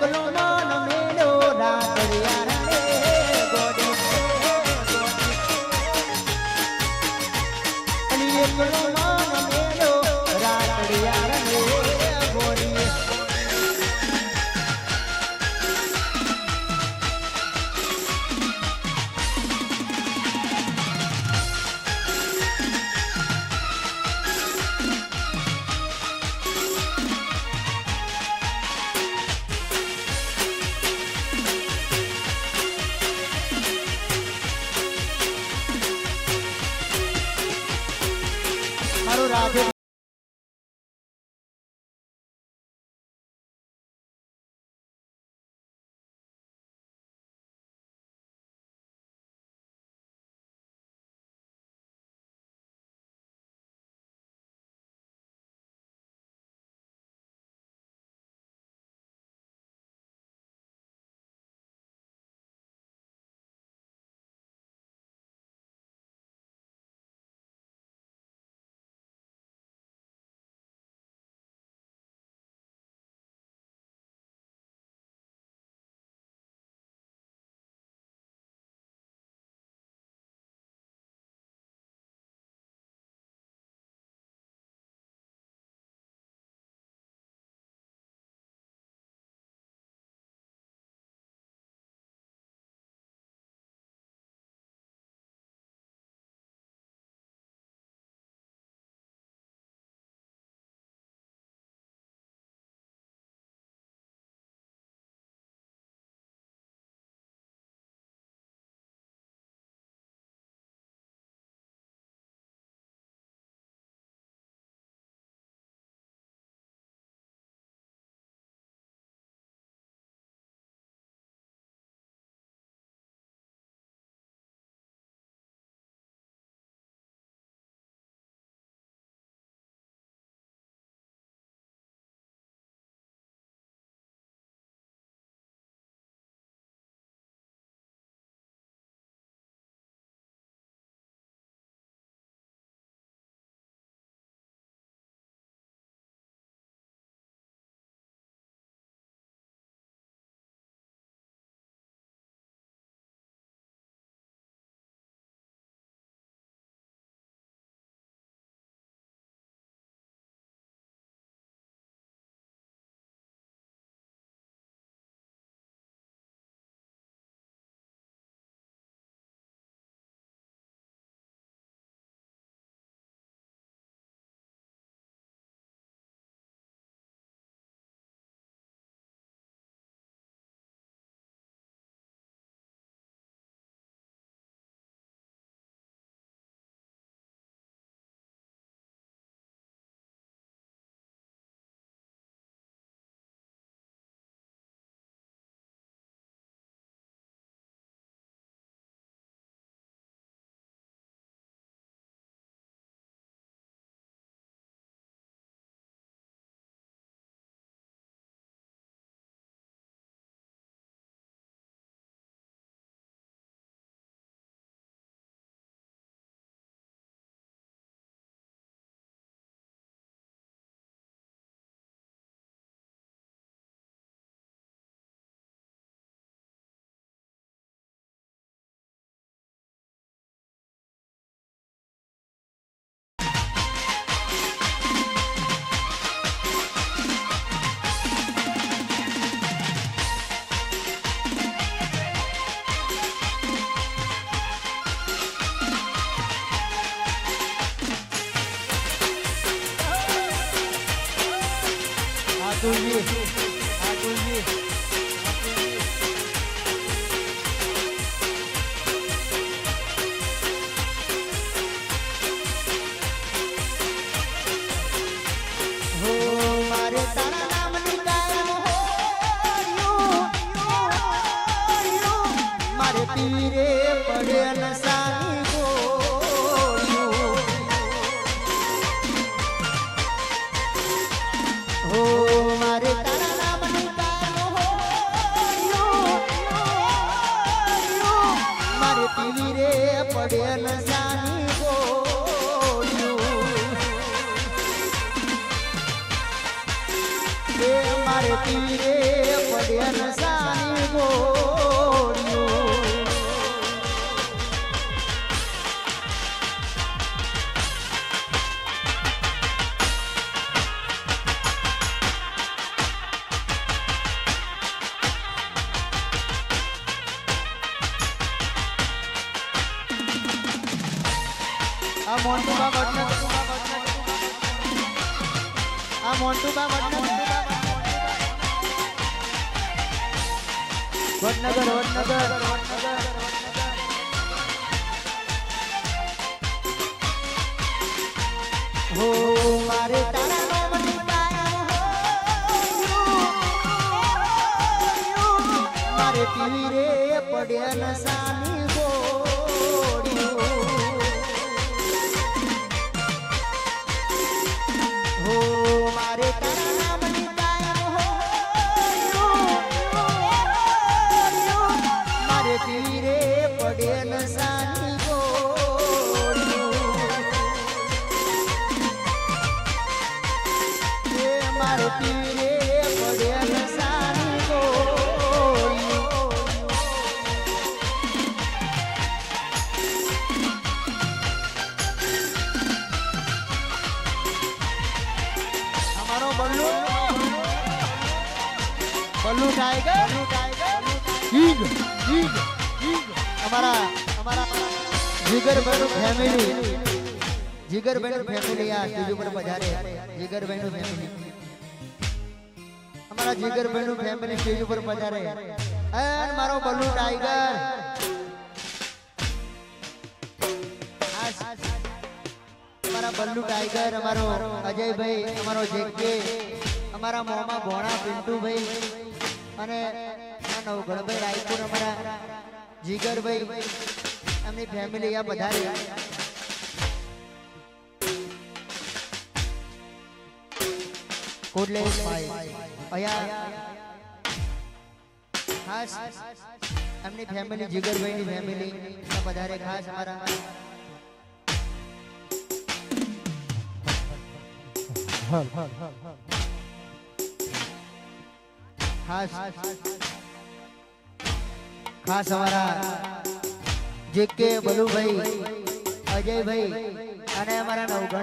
Paloma. આતુલજી આતુલજી આ મોન્ટુબા વડનગર આ મોન્ટુબા વડનગર વડનગર વડનગર વડનગર હો મારે તારા પડ્યા ન સાની રે પડ્યા નશાની ગોળીઓ પીરે ગોળીઓ. અમારો બલ્લુ? બલ્લુ ટાઈગર? ઈગ ઈગ ઈગ અમારા અમારા જીગરભાઈનું ફેમિલી જીગરભાઈનું ફેમિલી આ સ્ટેજ ઉપર પધારે. જીગરભાઈનું ફેમિલી અમારા જીગરભાઈનું ફેમિલી સ્ટેજ ઉપર પધારે. અને મારો બલુ ટાઈગર અમારા બલ્લુ ટાઈગર અમારો અજયભાઈ, અમારો જેકે, અમારા મોમાં ભોણા પિન્ટુભાઈ, અને નવગણભાઈ રાયપુર અમારા જીગરભાઈ એમની ફેમિલી આ પધારે કોડલેશભાઈ અહીંયા ખાસ એમની ફેમિલી જીગરભાઈની ફેમિલી વધારે ખાસ અમારા ખાસ ખાસ અમારા જે કે બલુભાઈ અજયભાઈ અને અમારા નવગણ